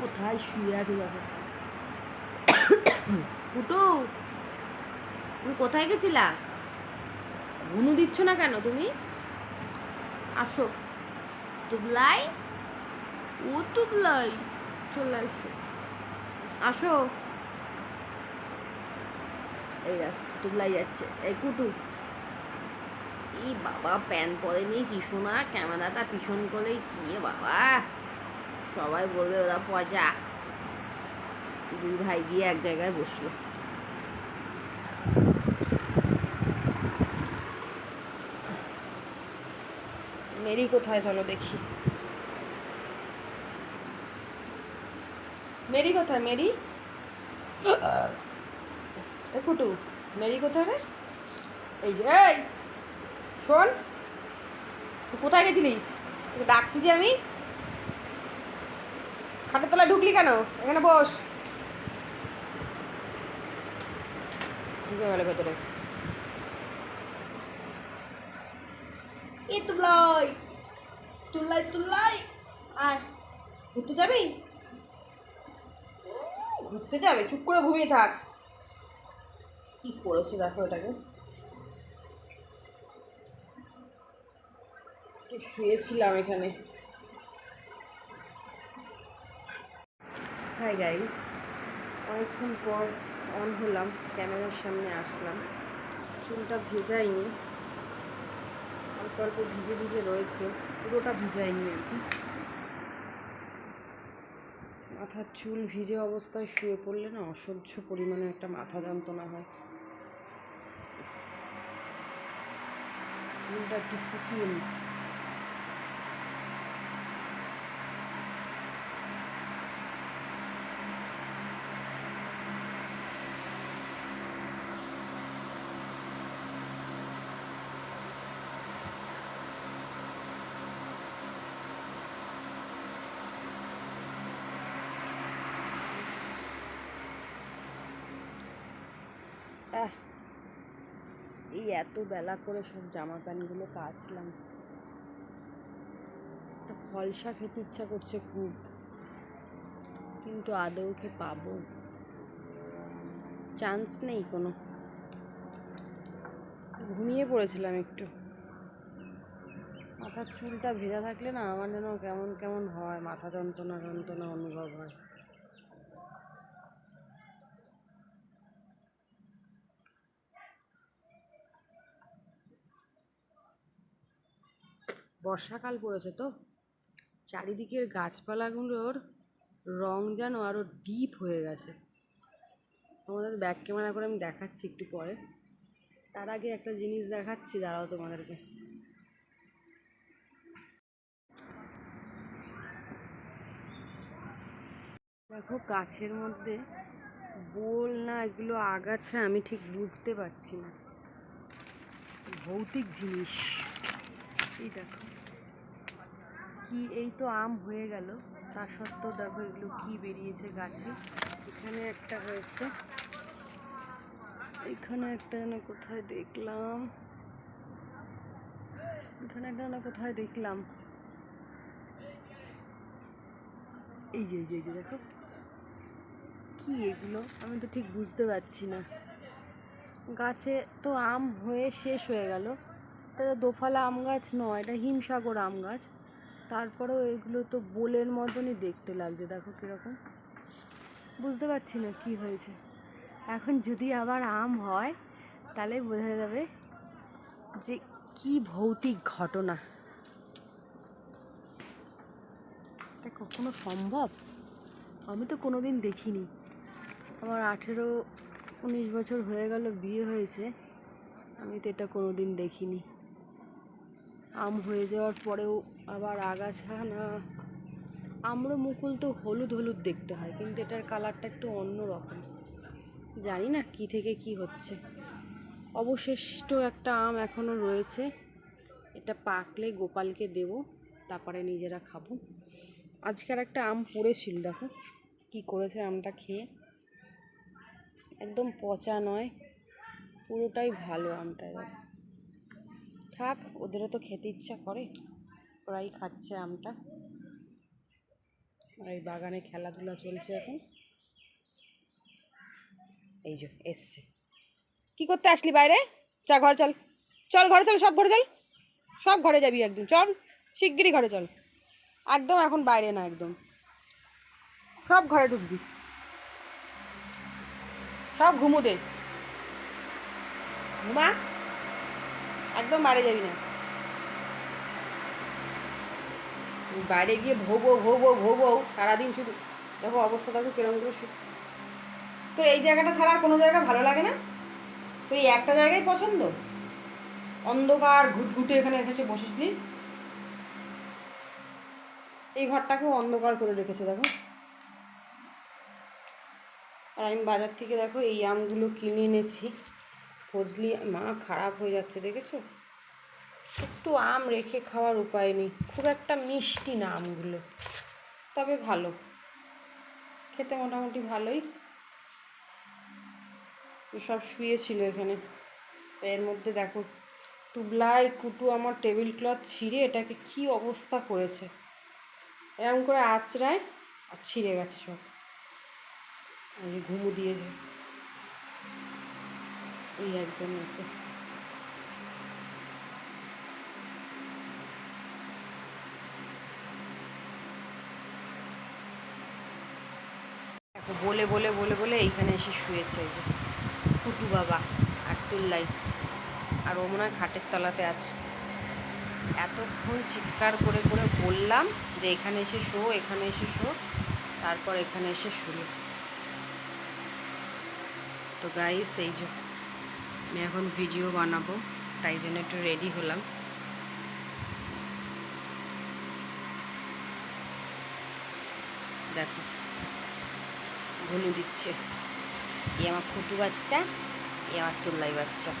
কোথায় শুয়ে আছে দেখো। ফুটু তুমি কোথায় গেছিলা? ঘুনু দিচ্ছ না কেন তুমি? আসো। তুবলাই? ও তুবলাই। চলে আসো। আসো। এই তুবলাই যাচ্ছে। এই কুটু। এই বাবা প্যান পরেনি কি শোনা ক্যামেরাটা পিছন করলেই কি বাবা? সবাই বলবে, ওরা পচা দুই ভাই গিয়ে এক জায়গায় বসল। মেরি কোথায় চলো দেখি। মেরি কোথায়, মেরি? কুটু, মেরি কোথায় রে? এই যে, এই, শোন, তুই কোথায় গেছিলিস? ডাকছি যে আমি। খাটের তলায় ঢুকলি কেন? এখানে বস। ঢুকে গেল ভেতরে। এ তুলাই তুলাই তুলাই। আয় ঘুরতে যাবি? ঘুরতে যাবে চুপ করে ঘুমিয়ে থাক। কি করেছে দেখো এটাকে? একটু শুয়েছিলাম এখানে। হাই গাইস অনেকক্ষণ পর অন হলাম, ক্যামেরার সামনে আসলাম। চুলটা ভেজাইনি, অল্প অল্প ভিজে ভিজে রয়েছে, পুরোটা ভিজাইনি আর কি। মাথার চুল ভিজে অবস্থায় শুয়ে পড়লে না অসহ্য পরিমাণে একটা মাথা যন্ত্রণা হয়। চুলটা একটু শুকিয়ে নিই। এই এত বেলা করে সব জামা প্যান্টগুলো কাচলাম ফলসা খেতে ইচ্ছা করছে খুব, কিন্তু আদৌ কে পাবো? চান্স নেই কোনো। ঘুমিয়ে পড়েছিলাম একটু। মাথার চুলটা ভেজা থাকলে না আমার যেন কেমন কেমন হয়, মাথা যন্ত্রণা যন্ত্রণা অনুভব হয়। বর্ষাকাল পড়েছে তো। চারিদিকের গাছপালাগুলোর রং যেন আরও ডিপ হয়ে গেছে। তোমাদের ব্যাক ক্যামেরা করে আমি দেখাচ্ছি একটু পরে। তার আগে একটা জিনিস দেখাচ্ছি, দাঁড়াও তোমাদেরকে। দেখো গাছের মধ্যে বোল না এগুলো আগাছা, আমি ঠিক বুঝতে পারছি না। ভৌতিক জিনিস। এই দেখো। কি এই তো আম হয়ে গেল। তা সত্ত্বেও দেখো এগুলো কি বেরিয়েছে গাছে। এখানে একটা হয়েছে। এখানে একটা যেন কোথায় দেখলাম। এখানে একটা যেন কোথায় দেখলাম। এই যে এই যে এই যে দেখো। কি এগুলো? আমি তো ঠিক বুঝতে পারছি না। গাছে তো আম হয়ে শেষ হয়ে গেল। এটা দোফালা আম গাছ নয়, এটা হিমসাগর আম গাছ। তারপরেও এগুলো তো বোলের মতনই দেখতে লাগছে, দেখো কীরকম। বুঝতে পারছি না কি হয়েছে। এখন যদি আবার আম হয়, তাহলে বোঝা যাবে যে কি ভৌতিক ঘটনা। এটা কখনো সম্ভব? আমি তো কোনো দিন দেখিনি। আমার আঠেরো, উনিশ বছর হয়ে গেল বিয়ে হয়েছে। আমি তো এটা কোনো দিন দেখিনি। আম হয়ে যাওয়ার পরেও আবার আগাছা না। আমড়ো মুকুল তো হলুদ হলুদ দেখতে হয়, কিন্তু এটার কালারটা একটু অন্য রকম জানি না কি থেকে কি হচ্ছে। অবশিষ্ট একটা আম এখনও রয়েছে। এটা পাকলে গোপালকে দেব, তারপরে নিজেরা খাব। আজকের একটা আম পড়েছিল, দেখো কি করেছে আমটা খেয়ে। একদম পচা নয়, পুরোটাই ভালো আমটা থাক ওদেরও তো খেতে ইচ্ছা করে। ওরাই খাচ্ছে আমটা। আর এই বাগানে খেলাধুলা চলছে এখন। এই যে এসছে। কি করতে আসলি বাইরে? চা ঘর চল। চল ঘরে চল সব ঘরে চল। সব ঘরে যাবি একদম। চল শিগগিরই ঘরে চল। একদম এখন বাইরে না একদম। সব ঘরে ঢুকবি। সব ঘুমো দে। ঘুমা। একদম বাইরে যাবি না। বাইরে গিয়ে ভোবো ভোবো ভোবো সারাদিন শুধু। দেখো অবস্থা দেখো কিরম করে তোর এই জায়গাটা ছাড়া আর কোনো জায়গা ভালো লাগে না? তোর এই একটা জায়গায় পছন্দ? অন্ধকার, ঘুটঘুটে এখানে রেখেছে বসেছিলি এই ঘরটাকেও অন্ধকার করে রেখেছে, দেখো। আর আমি বাজার থেকে দেখো এই আমগুলো কিনে এনেছি। ফজলি, মা খারাপ হয়ে যাচ্ছে, দেখেছ? একটু আম রেখে খাওয়ার উপায় নেই। খুব একটা মিষ্টি না আমগুলো। তবে ভালো। খেতে মোটামুটি ভালোই। সব শুয়েছিল এখানে। এর মধ্যে দেখো টুবলাই কুটু আমার টেবিল ক্লথ ছিঁড়ে এটাকে কি অবস্থা করেছে। এরকম করে আঁচড়ায় আর ছিঁড়ে গেছে সব। ঘুমু দিয়েছে। এই একজন আছে। দেখো বলে বলে বলে বলে এইখানে এসে শুয়েছে এই যে কুটু বাবা আর তুল্লাই। আর ও মনে হয় খাটের তলাতে আছে। এতক্ষণ চিৎকার করে করে বললাম যে এখানে এসে শো, এখানে এসে শো, তারপর এখানে এসে শুলো। তো গাইস এই যে আমি এখন ভিডিও বানাবো, তাই জন্য একটু রেডি হলাম। দেখো। ঘুনু দিচ্ছে। এ আমার খুটু বাচ্চা এ আমার তুল্লাই বাচ্চা।